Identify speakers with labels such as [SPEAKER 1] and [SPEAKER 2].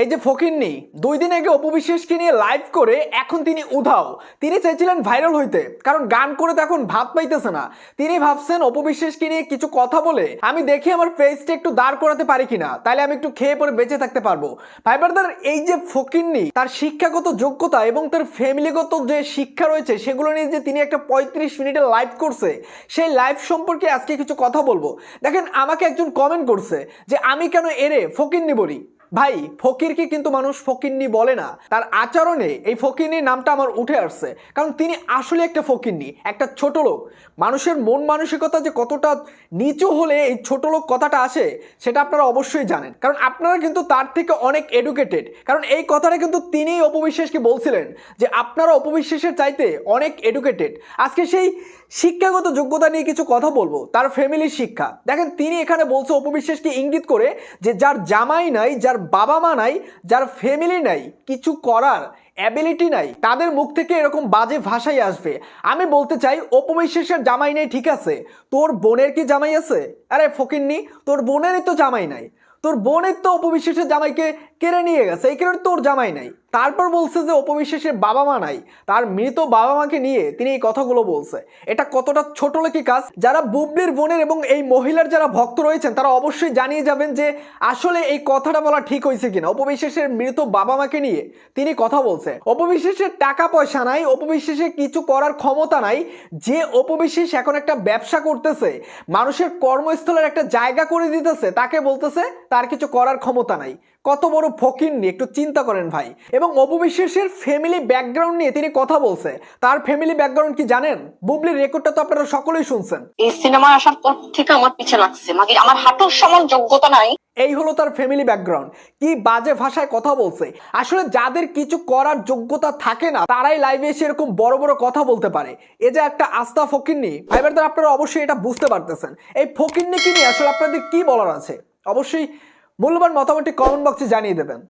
[SPEAKER 1] এই যে ফকিরনি দুই দিন আগে অপবিশ্বাসকে নিয়ে লাইভ করে এখন তিনি উধাও। তিনি চাইছিলেন ভাইরাল হইতে, কারণ গান করে তো এখন ভাত পাইতেছে না। তিনি ভাবছেন অপবিশ্বাসকে নিয়ে কিছু কথা বলে আমি দেখি আমার ফেসটা একটু দাঁড় করাতে পারি কিনা তাহলে আমি একটু খেয়ে পরে বেঁচে থাকতে পারব। ভাইবারদার এই যে ফকিরনি তার শিক্ষাগত যোগ্যতা এবং তার ফ্যামিলিগত যে শিক্ষা রয়েছে, সেগুলো নিয়ে যে তিনি একটা পঁয়ত্রিশ মিনিটের লাইভ করছে, সেই লাইভ সম্পর্কে আজকে কিছু কথা বলব। দেখেন, আমাকে একজন কমেন্ট করছে যে, আমি কেন এরে ফকিরনি বলি? ভাই, ফকিরকে কিন্তু মানুষ ফকিরনি বলে না। তার আচরণে এই ফকিরনি নামটা আমার উঠে আসছে। কারণ তিনি আসলে একটা ফকিরনি একটা ছোট লোক। মানুষের মন মানসিকতা যে কতটা নিচু হলে এই ছোট লোক কথাটা আসে, সেটা আপনারা অবশ্যই জানেন। কারণ আপনারা কিন্তু তার থেকে অনেক এডুকেটেড কারণ এই কথাটা কিন্তু তিনিই অপবিশ্বাসকে বলছিলেন যে, আপনারা অপবিশ্বাসের চাইতে অনেক এডুকেটেড আজকে সেই শিক্ষাগত যোগ্যতা নিয়ে কিছু কথা বলব। তার ফ্যামিলির শিক্ষা। দেখেন, তিনি এখানে বলছে অপবিশ্বাসকে ইঙ্গিত করে যে, যার জামাই নাই, যার বাবা মা নাই, যার ফ্যামিলি নাই, কিছু করার অ্যাবিলিটি নাই, তাদের মুখ থেকে এরকম বাজে ভাষাই আসবে। আমি বলতে চাই অপবিশ্বাসের জামাই নেই, ঠিক আছে? তোর বোনের কি জামাই আছে? আরে ফকিরনি তোর বোনেরই তো জামাই নাই। তোর বোনের তো অপবিশ্বাসের জামাইকে কেড়ে নিয়ে গেছে, এই কারণে তোর জামাই নাই। তারপর বলছে যে অপবিশ্বাসের বাবা মা নাই। তার মৃত বাবা মাকে নিয়ে তিনি এই কথাগুলো বলছে। এটা কতটা ছোট লোকি কাজ? যারা বুবলির বোনের এবং এই মহিলার যারা ভক্ত রয়েছেন, তারা অবশ্যই জানিয়ে যাবেন যে আসলে এই কথাটা বলা ঠিক হয়েছে কিনা। অপবিশ্বাসের মৃত বাবা মাকে নিয়ে তিনি কথা বলছে অপবিশ্বাসের টাকা পয়সা নাই অপবিশ্বাসের কিছু করার ক্ষমতা নাই। যে অপবিশ্বাস এখন একটা ব্যবসা করতেছে, মানুষের কর্মস্থলের একটা জায়গা করে দিতেছে, তাকে বলতেছে তার কিছু করার ক্ষমতা নাই। কত বড় ফকির নিয়ে একটু চিন্তা করেন ভাই। এবং অপবিশ্বাসের ফ্যামিলি ব্যাকগ্রাউন্ড নিয়ে তিনি কথা বলছে। তার ফ্যামিলি ব্যাকগ্রাউন্ড কি জানেন? বুবলির রেকর্ডটা তো আপনারা সকলেই শুনছেন।
[SPEAKER 2] এই সিনেমায় আসার পর থেকে আমার পিছে লাগছে। মানে আমার হাঁটুর সমান যোগ্যতা নাই।
[SPEAKER 1] এই হলো তার ফ্যামিলি ব্যাকগ্রাউন্ড কি বাজে ভাষায় কথা বলছে। আসলে যাদের কিছু করার যোগ্যতা থাকে না তারাই লাইভে এসে এরকম বড় বড় কথা বলতে পারে। এ যে একটা আস্থা ফকিরনি ভাইবারদের আপনারা অবশ্যই এটা বুঝতে পারতেছেন। এই ফকিরনি কি নিয়ে আসলে আপনাদের কি বলার আছে? অবশ্যই মূল্যবান মতামতটি কমেন্ট বক্সে জানিয়ে দেবেন।